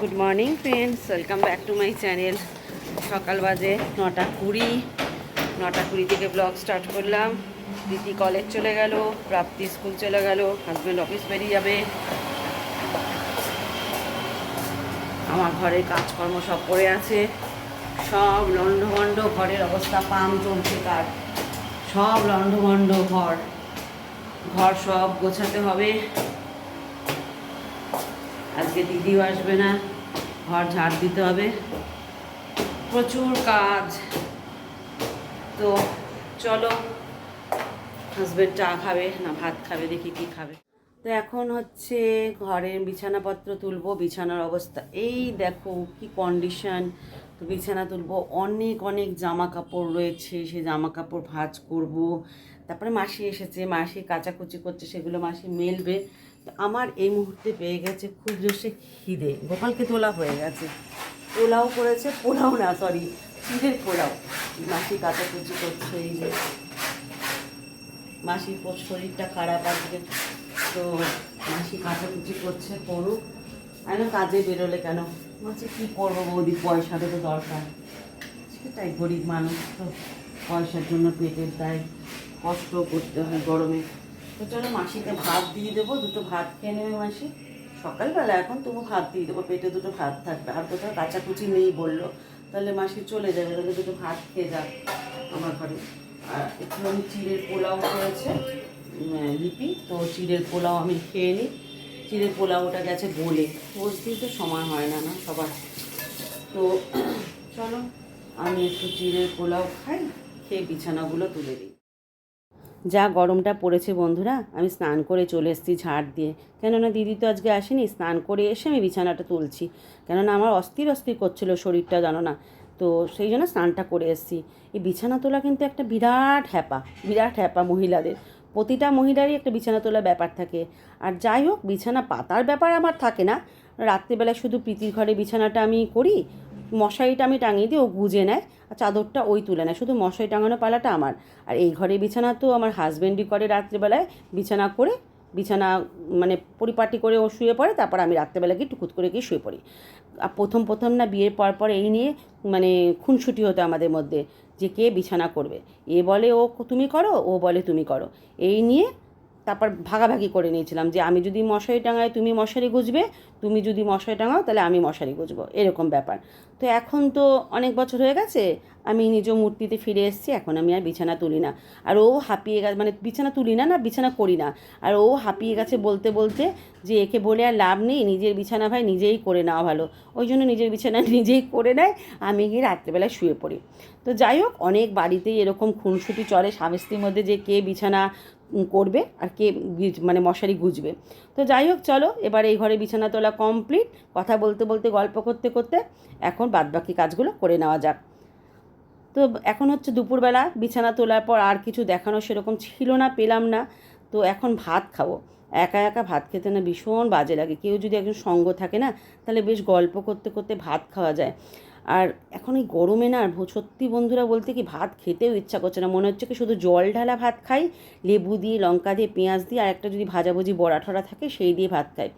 Good morning friends welcome back to my channel সকাল বাজে নটা কুড়ি। নটা কুড়ি থেকে ব্লগ স্টার্ট করলাম। দিদি কলেজ চলে গেল, প্রাপ্তি স্কুল চলে গেল হাজব্যান্ড অফিস বেরিয়ে যাবে। আমার ঘরে কাজকর্ম সব পড়ে আছে। সব লণ্ডভণ্ড, ঘরের অবস্থা পাম চলছে তার। সব লণ্ডভণ্ড ঘর। ঘর সব গোছাতে হবে। আজকে দিদিও আসবে না, ঘর ঝাড় দিতে হবে। প্রচুর কাজ। তো চলো হাজবেন্ড চা খাবে না ভাত খাবে, দেখি কি খাবে। তো এখন হচ্ছে ঘরের বিছানাপত্র তুলবো, বিছানার অবস্থা। এই দেখো কি কন্ডিশন তো বিছানা তুলবো, অনেক অনেক জামা কাপড় রয়েছে, সেই জামা কাপড় ভাঁজ করব। তারপরে মাসি এসেছে, মাসি কাচাকুচি করছে, সেগুলো মাসি মেলবে। আমার এই মুহূর্তে পেয়ে গেছে খুব জোরসে খিদে। গোপালকে তোলা হয়ে গেছে। পোলাও করেছে? পোলাও না সরি চিড়ের পোলাও। মাসি কাচাকুচি করছে এই যে। মাসির শরীরটা খারাপ আজকে। তো মাসি কাচাকুচি করছে, করুক। আমি কাজে বেরোলে কেন? বলছে, কী করব বৌদি? পয়সাটা তো দরকার। সেটাই গরিব মানুষ তো। পয়সার জন্য পেটের দায়। কষ্ট করতে হয় গরমে। তো চলো মাসিকে ভাত দিয়ে দেবো, দুটো ভাত খেয়ে নেবে মাসি। সকালবেলা এখন তবু ভাত দিয়ে দেবো, পেটে দুটো ভাত থাকবে। আর কোথাও কাচাকুচি নেই বলল, তাহলে মাসি চলে যাবে, তাহলে দুটো ভাত খেয়ে যাক আমার ঘরে। আর একটু আমি চিড়ের পোলাও করেছে লিপি, তো চিড়ের পোলাও আমি খেয়ে নিই। চিড়ের পোলাওটা গেছে গলে। বলতেই তো সময় হয় না না সবার। তো চলো, আমি একটু চিড়ের পোলাও খাই, খেয়ে বিছানাগুলো তুলে দিই। যা গরমটা পড়েছে বন্ধুরা, আমি স্নান করে চলে এসেছি ঝাড় দিয়ে। কেননা দিদি তো আজকে আসেনি, স্নান করে এসে আমি বিছানাটা তুলছি। কেননা আমার অস্থির অস্থির করছিল শরীরটা, জানো না? তো সেই জন্য স্নানটা করে এসেছি। এই বিছানা তোলা কিন্তু একটা বিরাট হ্যাপা বিরাট হ্যাপা মহিলাদের। প্রতিটা মহিলারই একটা বিছানা তোলা ব্যাপার থাকে। আর যাই হোক, বিছানা পাতার ব্যাপার আমার থাকে না। রাত্রিবেলা শুধু প্রীতির ঘরে বিছানাটা আমি করি মশারিটা আমি টাঙিয়ে দিই ও গুজে নেয় আর চাদরটা ওই তুলে নেয়। শুধু মশারি টাঙানো পালাটা আমার। আর এই ঘরে বিছানা তো আমার হাজব্যান্ডই করে রাত্রিবেলায়। বিছানা করে, বিছানা মানে পরিপাটি করে ও শুয়ে পড়ে, তারপর আমি রাত্রেবেলা গিয়ে টুকুত করে গিয়ে শুয়ে পড়ি। আর প্রথম প্রথম না বিয়ের পর পর এই নিয়ে মানে খুনসুটি হতো আমাদের মধ্যে যে কে বিছানা করবে। এ বলে, ও, তুমি করো, ও বলে, তুমি করো। এই নিয়ে তারপর ভাগাভাগি করে নিয়েছিলাম যে আমি যদি মশারি টাঙাই, তুমি মশারি গুজবে, তুমি যদি মশারি টাঙাও, তাহলে আমি মশারি গুজবো, এরকম ব্যাপার। তো এখন তো অনেক বছর হয়ে গেছে, আমি নিজ মূর্তিতে ফিরে এসেছি, এখন আমি আর বিছানা তুলি না। আর ও হাঁপিয়ে গেছে মানে বিছানা তুলি না না, বিছানা করি না। আর ও হাঁপিয়ে গেছে বলতে বলতে যে একে বলে আর লাভ নেই, নিজের বিছানা ভাই নিজেই করে নেওয়া ভালো। ওই জন্য নিজের বিছানা নিজেই করে নেয়, আমি গিয়ে রাত্রেবেলায় শুয়ে পড়ি। তো যাই হোক, অনেক বাড়িতেই এরকম খুনসুটি চলে, স্বামী স্ত্রীর মধ্যে যে কে বিছানা করবে আর কে মানে মশারি গুজবে। তো যাই হোক, চলো, এবার এই ঘরে বিছানা তোলা কমপ্লিট কথা বলতে বলতে, গল্প করতে করতে এখন বাদবাকি কাজগুলো করে নেওয়া যাক। তো এখন হচ্ছে দুপুরবেলা, বিছানা তোলার পর আর কিছু দেখানো সেরকম ছিল না, পেলাম না। তো এখন ভাত খাব। একা একা ভাত খেতে না ভীষণ বাজে লাগে। কেউ যদি একজন সঙ্গ থাকে না, তাহলে বেশ গল্প করতে করতে ভাত খাওয়া যায়। আর এখন এই গরমে না সত্যি বন্ধুরা বলতে কি ভাত খেতেও ইচ্ছা করছে না। মনে হচ্ছে কি শুধু জল ঢালা ভাত খাই, লেবু দিয়ে, লঙ্কা দিয়ে, পেঁয়াজ দিয়ে, আর একটা যদি ভাজাভুজি বড়া ঠরা থাকে সেই দিয়ে ভাত খাই।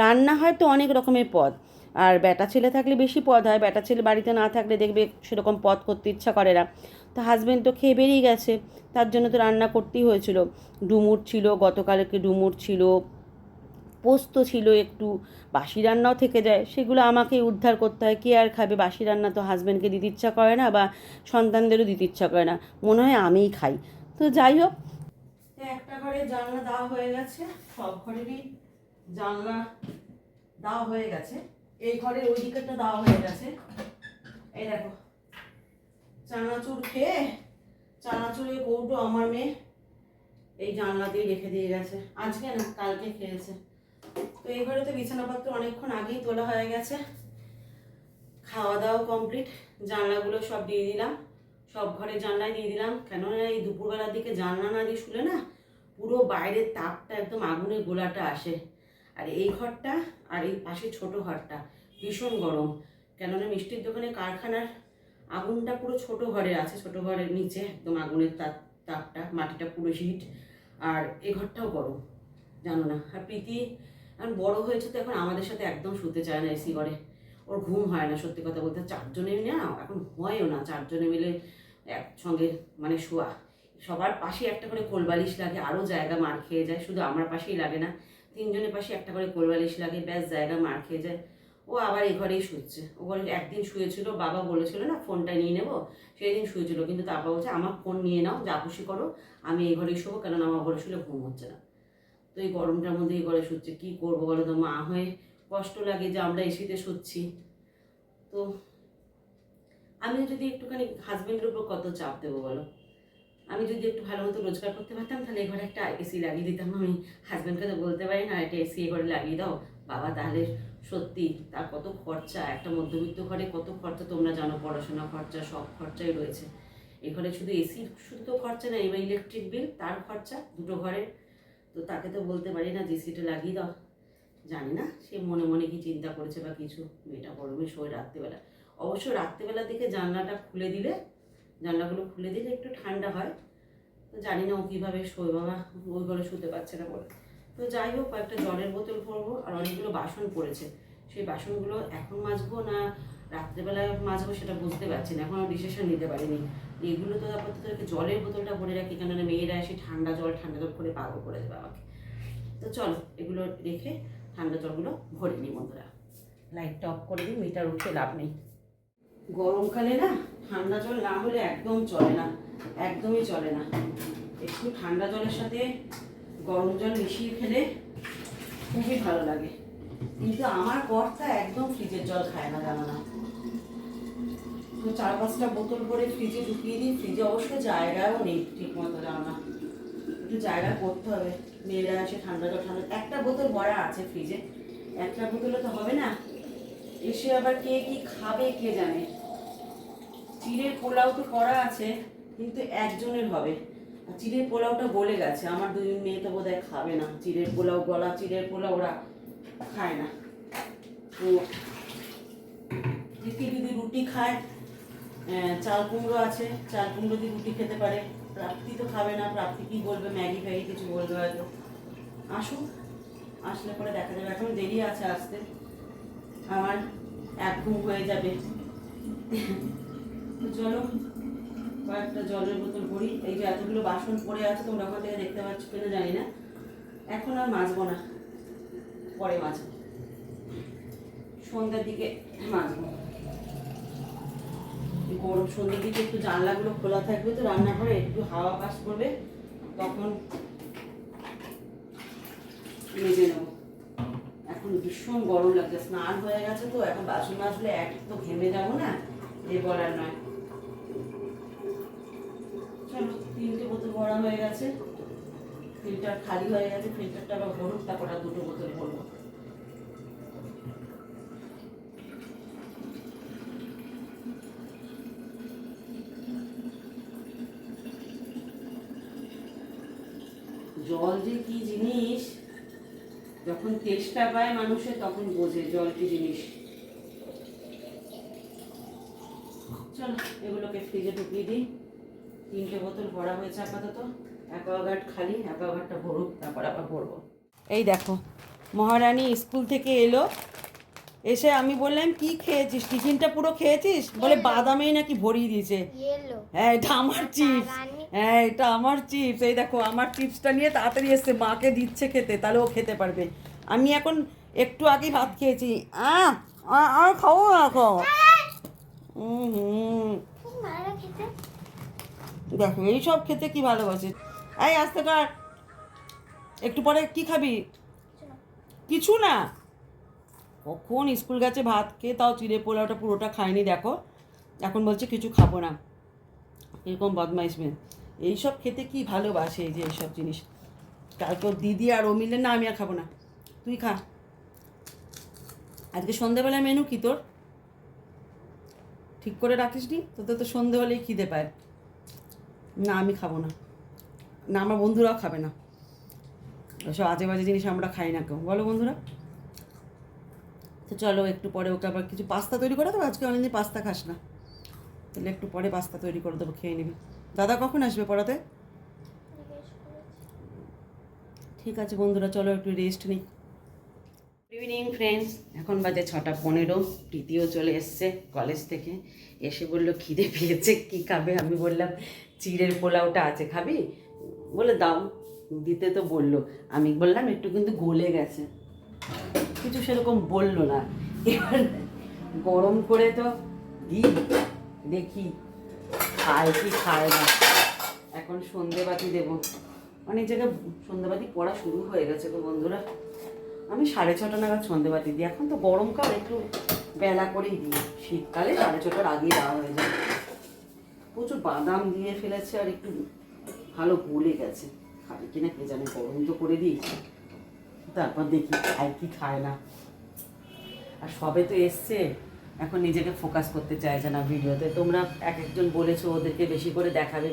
রান্না হয় তো অনেক রকমের পদ। আর ব্যাটা ছেলে থাকলে বেশি পদ হয় ব্যাটা ছেলে বাড়িতে না থাকলে দেখবে সেরকম পদ করতে ইচ্ছা করে না। তো হাজবেন্ড তো খেয়ে বেরিয়ে গেছে, তার জন্য তো রান্না করতেই হয়েছিল। ডুমুর ছিল, গতকালকে ডুমুর ছিল পোস্ত ছিল একটু, বাসি রান্নাও থেকে যায়। সেগুলো আমাকে উদ্ধার করতে হয়। কে আর খাবে? বাসি রান্না তো হাজব্যান্ডকে দিতে ইচ্ছা করে না বা সন্তানদেরও দিতে ইচ্ছা করে না। মনে হয় আমিই খাই। তো যাই হোক। একটা ঘরে জানলা দেওয়া হয়ে গেছে। সব ঘরেরই জানলা দেওয়া হয়ে গেছে। এই ঘরের ওই দিকেরটা দেওয়া হয়ে গেছে। এই দেখো। চানাচুর খেয়ে চানাচুরের কৌটো আমার মেয়ে এই জানলাতেই রেখে দিয়ে গেছে। আজকে না, কালকে খেয়েছে। তো এই ঘরে তো বিছানাপত্র অনেকক্ষণ আগেই তোলা হয়ে গেছে। খাওয়া দাওয়া কমপ্লিট জানলাগুলো সব দিয়ে দিলাম। সব ঘরে জানলায় দিয়ে দিলাম। কেননা এই দুপুরবেলার দিকে জানলা না দিয়ে শুলে না পুরো বাইরের তাপটা একদম আগুনের গোলাটা আসে। আর এই ঘরটা আর এই পাশে ছোট ঘরটা ভীষণ গরম। কেননা মিষ্টির দোকানে কারখানার আগুনটা পুরো ছোট ঘরে আছে, ছোট ঘরের নিচে একদম আগুনের তাপ, তাপটা, মাটিটা পুরো হিট। আর এ ঘরটাও গরম, জানো না। আর প্রীতি এখন বড় হয়েছে তো এখন আমাদের সাথে একদম শুতে চায় না এসি ঘরে। ওর ঘুম হয় না, সত্যি কথা বলতে। চারজনে না, এখন হয়ও না। চারজনে মিলে একসঙ্গে মানে শোয়া। সবার পাশে একটা করে কোলবালিশ লাগে, আরও জায়গা মার খেয়ে যায়। শুধু আমার পাশেই লাগে না, তিনজনের পাশে একটা করে কোলবালিশ লাগে, ব্যাস জায়গা মার খেয়ে যায়। ও আবার এ ঘরেই শুচ্ছে। ও ঘরে একদিন শুয়েছিল, বাবা বলেছিল না, ফোনটা নিয়ে নেব? সেই দিন শুয়েছিল। কিন্তু তারপর বলছে, আমার ফোন নিয়ে নাও, যা খুশি করো, আমি এই ঘরেই শোবো, কেননা আমার ঘরে শুলে ঘুম হচ্ছে না। তো এই গরমটার মধ্যে এই ঘরে শুচ্ছে কী করব বলো তো? মা হয়ে কষ্ট লাগে যে আমরা এসিতে শুচ্ছি। তো আমি যদি একটুখানি হাজব্যান্ডের উপর কত চাপ দেবো বলো? আমি যদি একটু ভালো মতো রোজগার করতে পারতাম, তাহলে ঘরে একটা এসি লাগিয়ে দিতাম। আমি হাজব্যান্ডকে তো বলতে পারি না, একটা এসি এ ঘরে লাগিয়ে দাও। বাবা, তাহলে সত্যি তার কত খরচা, একটা মধ্যবিত্ত ঘরে কত খরচা তোমরা জানো? পড়াশোনা খরচা, সব খরচাই রয়েছে। এই ঘরে শুধু এসি শুধু তো খরচা নেই, এবার ইলেকট্রিক বিল তার খরচা দুটো ঘরে তো তাকে তো বলতে পারি না, যে এসিটা লাগিয়ে দাও। জানি না, সে মনে মনে কি চিন্তা করেছে বা কিছু। মেয়েটা গরমে শোয় রাত্রিবেলা। অবশ্য রাত্রিবেলার দিকে জানলাটা খুলে দিলে, জানলাগুলো খুলে দিলে একটু ঠান্ডা হয়। তো জানি না ও কীভাবে শোয়, বাবা ওই ঘরে শুতে পারছে না বলে। তো যাই হোক, কয়েকটা জলের বোতল ভরবো, আর অনেকগুলো বাসন পড়েছে। সেই বাসনগুলো এখন মাজবো না রাত্রেবেলায় মাজবো সেটা বুঝতে পারছি না এখনও ডিসিশন নিতে পারিনি। এগুলো তো আপাতত জলের বোতলটা ভরে রাখি, কেননা মেয়েরা এসে ঠান্ডা জল ঠান্ডা জল করে পাগল করে দেবে আমাকে। তো চলো, এগুলো রেখে ঠান্ডা জলগুলো ভরে নিই বন্ধুরা। লাইটটা অফ করে দিই মিটার উঠে লাভ নেই। গরমকালে না, ঠান্ডা জল না হলে একদম চলে না, একদমই চলে না। একটু ঠান্ডা জলের সাথে গরম জল মিশিয়ে খেলে খুবই ভালো লাগে। কিন্তু আমার কর্তা একদম ফ্রিজের জল খায় না, জানো না। চার পাঁচটা বোতল করে ফ্রিজে ঢুকিয়ে দিই। ফ্রিজে অবশ্য জায়গাও নেই ঠিক মতো জানো। না একটু জায়গা করতে হবে। মেয়েরা এসে ঠান্ডা জল ঠান্ডা। একটা বোতল ভরা আছে ফ্রিজে একটা বোতলে তো হবে না। এসে আবার কে কি খাবে কে জানে। চিড়ের পোলাও তো করা আছে, কিন্তু একজনের হবে। আর চিড়ের পোলাওটা গলে গেছে। আমার দুই মেয়ে তো বোধহয় খাবে না। চিড়ের পোলাও গলা, চিড়ের পোলাও ওরা খায় না। তো দিদি রুটি খায় চাল কুমড়ো আছে, চাল কুমড়ো দিয়ে রুটি খেতে পারে। প্রাপ্তি তো খাবে না, প্রাপ্তি কি বলবে? ম্যাগি ফ্যাগি কিছু বলবে হয়তো। আসুক আসলে পরে দেখা যাবে। এখন দেরি আছে আসতে। আমার এক ঘুম হয়ে যাবে। চলো, কয়েকটা জলের বোতল ভরি। এই যে এতগুলো বাসন পড়ে আছে, তোমরা ওখান থেকে দেখতে পাচ্ছ কিনা জানি না। এখন আর মাজবো না। পরে মাজবো। সন্ধ্যার দিকে মাজবো। গরম সন্ধ্যের দিকে একটু জানলাগুলো খোলা থাকবে তো, রান্নাঘরে একটু হাওয়া পাস করবে, তখন মেজে নেব। এখন ভীষণ গরম লাগছে, স্নান হয়ে গেছে তো, এখন বাসন মাজলে এক তো ঘেমে যাব না, এ বলার নয়। চলো, তিনটে বোতল ভরা হয়ে গেছে, ফিল্টার খালি হয়ে গেছে, ফিল্টারটা আবার ভরুক, তারপর দুটো বোতল ভরবো জল যে কি জিনিস তেষ্টা পায় মানুষের তখন বোঝে জল কি জিনিস। চলো এগুলোকে ফ্রিজে ঢুকিয়ে দিই। তিনটে বোতল ভরা হয়েছে আপাতত। অ্যাকোয়াগার্ড খালি অ্যাকোয়াগার্ডটা ভরুক তারপর আবার ভরবো। এই দেখো মহারানী স্কুল থেকে এলো। এসে আমি বললাম কি খেয়েছিস? টিফিনটা পুরো খেয়েছিস? বলে বাদামেই নাকি ভরিয়ে দিয়েছে। হ্যাঁ এটা আমার চিপস হ্যাঁ এটা আমার চিপস এই দেখো আমার চিপসটা নিয়ে তাড়াতাড়ি এসছে মাকে দিচ্ছে খেতে তাহলে ও খেতে পারবে। আমি এখন একটু আগেই ভাত খেয়েছি। আর খাও না খাও। দেখো, এইসব খেতে কি ভালোবাসে এই, আসতে কার একটু পরে কি খাবি? কিছু না। কখন স্কুল গেছে, ভাত খেয়ে তাও চিড়ে পোলাওটা পুরোটা খায়নি দেখো। এখন বলছে কিছু খাব না। এরকম বদমাইশ মেয়ে। এইসব খেতে কি ভালোবাসে এই যে এইসব জিনিস? কালকে দিদি আর ও মিলে না, আমি আর খাব না। তুই খা। আজকে সন্ধেবেলায় মেনু কি তোর? ঠিক করে রাখিস নি তোদের তো সন্ধে হলেই খিদে পায়। না আমি খাব না। না আমার বন্ধুরাও খাবে না। ওসব আজে বাজে জিনিস আমরা খাই না কেউ। বলো বন্ধুরা। তো চলো একটু পরে ওকে আবার কিছু পাস্তা তৈরি করে দেবো? আজকে অনেকদিন পাস্তা খাস না। তাহলে একটু পরে পাস্তা তৈরি করে দেবো খেয়ে নিবি। দাদা কখন আসবে পড়াতে? ঠিক আছে বন্ধুরা চলো একটু রেস্ট নিই। ইভিনিং ফ্রেন্ডস এখন বাজে ছটা পনেরো। প্রীতিও চলে এসছে কলেজ থেকে। এসে বলল, খিদে পেয়েছে, কী খাবে? আমি বললাম, চিড়ের পোলাওটা আছে, খাবি? বলে, দাও। দিতে তো বলল। আমি বললাম, একটু কিন্তু গলে গেছে। কিছু সেরকম বলল না। এবার গরম করে তো দিই, দেখি খায় কি খায় না। এখন সন্ধেবাতি দেবো। অনেক জায়গায় সন্ধেবাতি পড়া শুরু হয়ে গেছে গো বন্ধুরা। আমি সাড়ে ছটা নাগাদ সন্ধেবাতি দিই। এখন তো গরমকাল, একটু বেলা করেই দিই। শীতকালে সাড়ে ছটার আগেই দেওয়া হয়ে যায়। প্রচুর বাদাম দিয়ে ফেলেছে আর একটু ভালো গলে গেছে। খাবে কিনা কে জানে, গরম তো করে দিয়েছি তারপর দেখি খায় কি খায় না। আর সবে তো এসছে, এখন নিজেকে ফোকাস করতে চাইছে না ভিডিওতে। তোমরা এক একজন বলেছ ওদেরকে বেশি করে দেখাবে।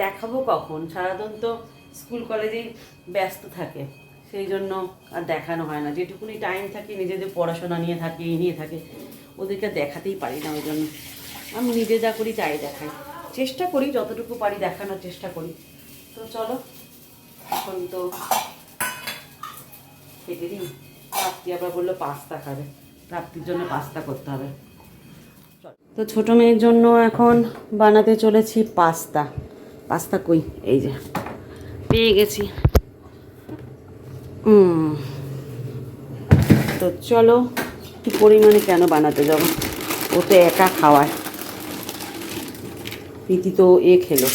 দেখাবো কখন? সারাদিন তো স্কুল, কলেজেই ব্যস্ত থাকে। সেই জন্য আর দেখানো হয় না। যেটুকুনি টাইম থাকে, নিজেদের পড়াশোনা নিয়ে থাকে, এই নিয়ে থাকে, ওদেরকে দেখাতেই পারি না ওই জন্য। আমি নিজে যা করি তাই দেখাই। চেষ্টা করি, যতটুকু পারি দেখানোর চেষ্টা করি। তো চলো, এখন তো খেতে দিন। প্রাপ্তি আবার বলল পাস্তা খাবে। প্রাপ্তির জন্য পাস্তা করতে হবে। তো ছোটো মেয়ের জন্য এখন বানাতে চলেছি পাস্তা। পাস্তা কই? এই যে, পেয়ে গেছি। তো চলো, কি পরিমাণে কেন বানাতে যাব? ও তো একা খাওয়ায়। প্রীতি তো এ খেলো।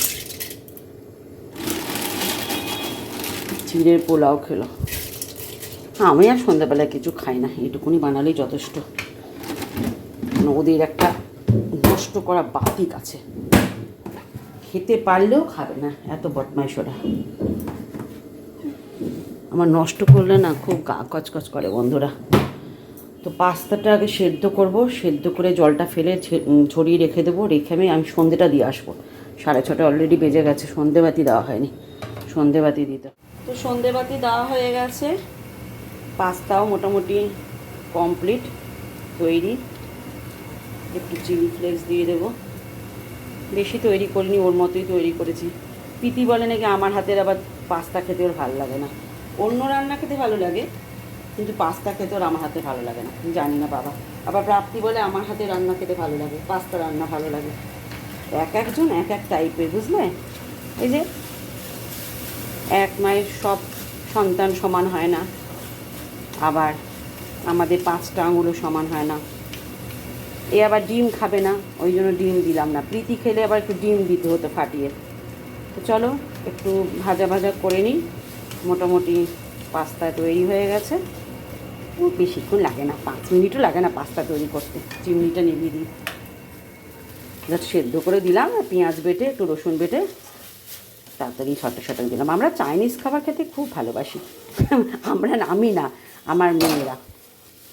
চিড়ের পোলাও খেলো। আমি আর সন্ধ্যাবেলায় কিছু খাই না এটুকুনি বানালেই যথেষ্ট। কারণ ওদের একটা নষ্ট করা বাতিক আছে। খেতে পারলেও খাবে না, এত বদমাইশ ওরা আমার নষ্ট করলে না খুব গা কচকচ করে বন্ধুরা। তো পাস্তাটা আগে সেদ্ধ করব, সেদ্ধ করে জলটা ফেলে ছড়িয়ে রেখে দেবো। রেখে আমি আমি সন্ধেটা দিয়ে আসব। সাড়ে ছটা অলরেডি বেজে গেছে, সন্ধেবাতি দেওয়া হয়নি। সন্ধেবাতি দিতে। তো সন্ধেবাতি দেওয়া হয়ে গেছে। পাস্তাও মোটামুটি কমপ্লিট তৈরি। একটু চিলি ফ্লেক্স দিয়ে দেবো। বেশি তৈরি করিনি, ওর মতোই তৈরি করেছি। প্রীতি বলে নাকি আমার হাতের আবার পাস্তা খেতে ওর ভালো লাগে না। অন্য রান্না খেতে ভালো লাগে, কিন্তু পাস্তা খেতে ওর আমার হাতে ভালো লাগে না জানি না বাবা। আবার প্রাপ্তি বলে আমার হাতে রান্না খেতে ভালো লাগে, পাস্তা রান্না ভালো লাগে। এক একজন, এক এক টাইপের বুঝলে? এই যে, এক মায়ের সব সন্তান সমান হয় না, আবার আমাদের পাঁচটা আঙুলও সমান হয় না। এ আবার ডিম খাবে না, ওই জন্য ডিম দিলাম না। প্রীতি খেলে আবার একটু ডিম দিতে হতো ফাটিয়ে। তো চলো, একটু ভাজা ভাজা করে নিই। মোটামুটি পাস্তা তৈরি হয়ে গেছে। ও বেশিক্ষণ লাগে না, পাঁচ মিনিটও লাগে না পাস্তা তৈরি করতে। চিমনিটা নিভিয়ে দিই। জাস্ট সেদ্ধ করে দিলাম পেঁয়াজ বেটে, একটু রসুন বেটে, তাড়াতাড়ি শর্টে শর্টে দিলাম। আমরা চাইনিজ খাবার খেতে খুব ভালোবাসি। আমরা আমি না, আমার মেয়েরা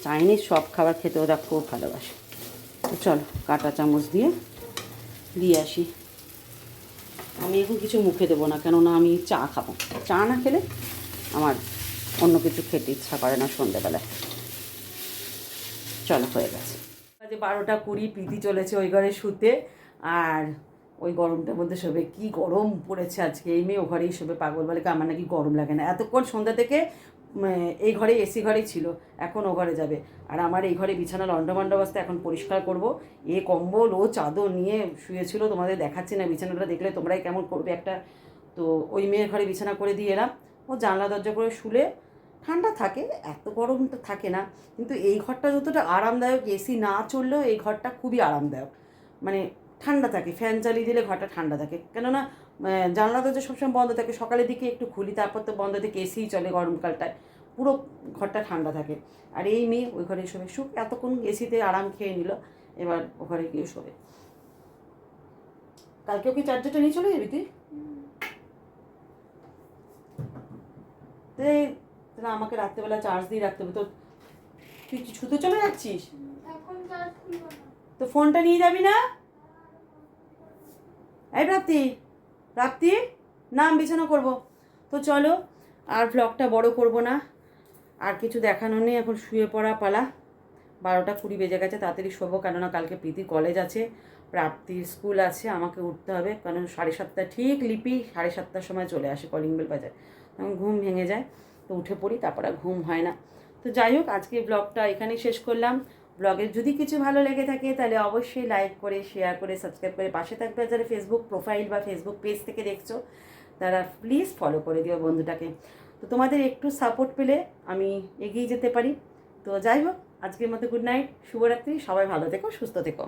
চাইনিজ সব খাবার খেতে ওরা খুব ভালোবাসে। চলো, কাঁটা চামচ দিয়ে দিয়ে আসি। আমি এখন কিছু মুখে দেবো না, কেননা আমি চা খাব। চা না খেলে আমার অন্য কিছু খেতে ইচ্ছা করে না সন্ধ্যেবেলায় চলো, হয়ে গেছে। আজ বারোটা কুড়ি পিতি চলেছে ওই ঘরে শুতে, আর ওই গরমটার মধ্যে সবে কি গরম পড়েছে আজকে। এই মেয়ে ও ঘরেই শোবে পাগল বলে আমার নাকি গরম লাগে না। এতক্ষণ সন্ধ্যা থেকে এই ঘরে এসি ঘরেই ছিল, এখন ও ঘরে যাবে। আর আমার এই ঘরে বিছানা, লন্ডভন্ড অবস্থা এখন পরিষ্কার করব। এ কম্বল, ও চাদর নিয়ে শুয়েছিল, তোমাদের দেখাচ্ছি না, বিছানাটা দেখলে তোমরাই কেমন করবে একটা। তো ওই মেয়ের ঘরে বিছানা করে দিয়ে এলাম। ও জানলা, দরজা করে শুলে, ঠান্ডা থাকে, এত গরম তো থাকে না। কিন্তু এই ঘরটা যতটা আরামদায়ক এসি না চললেও এই ঘরটা খুবই আরামদায়ক। মানে ঠান্ডা থাকে, ফ্যান চালিয়ে দিলে ঘরটা ঠান্ডা থাকে। কেননা জানলা দরজা সবসময় বন্ধ থাকে সকালের দিকে একটু খুলি তারপর তো বন্ধ থেকে এসিই চলে গরমকালটায় পুরো ঘরটা ঠান্ডা থাকে। আর এই মেয়ে ওই ঘরে শোবে। সুখ এতক্ষণ এসিতে আরাম খেয়ে নিল এবার ও ঘরে গিয়ে শোবে। কালকেও কি চার্জারটা নিয়ে চলে যাবি তুই? তাহলে আমাকে রাত্রেবেলা চার্জ দিয়ে রাখতে হবে। তো তুই কি ছুতো চলে যাচ্ছিস? তো ফোনটা নিয়ে যাবি না? এই প্রাপ্তি প্রাপ্তি নাম বিছানা করব। তো চলো, আর ভ্লগটা বড় করব না। আর কিছু দেখানো নেই, এখন শুয়ে পড়া, পালা। বারোটা কুড়ি বেজে গেছে, তাড়াতাড়ি শোবো, কেননা কালকে প্রীতি কলেজ আছে, প্রাপ্তির স্কুল আছে, আমাকে উঠতে হবে কারণ সাড়ে সাতটা, ঠিক লিপি সাড়ে সাতটার সময় চলে আসে কলিং বেল বাজায়। তখন ঘুম ভেঙে যায়, তো উঠে পড়ি, তারপরে ঘুম হয় না। তো যাই হোক আজকে ব্লগটা এখানেই শেষ করলাম। ব্লগের যদি কিছু ভালো লেগে থাকে, তাহলে অবশ্যই লাইক করে শেয়ার করে সাবস্ক্রাইব করে পাশে থাকবে যারা ফেসবুক প্রোফাইল বা ফেসবুক পেজ থেকে দেখছ, তারা প্লিজ ফলো করে দিও বন্ধুটাকে। তো তোমাদের একটু সাপোর্ট পেলে আমি এগিয়ে যেতে পারি। তো যাই হোক, আজকের মতো গুড নাইট শুভরাত্রি, সবাই ভালো থেকো, সুস্থ থেকো।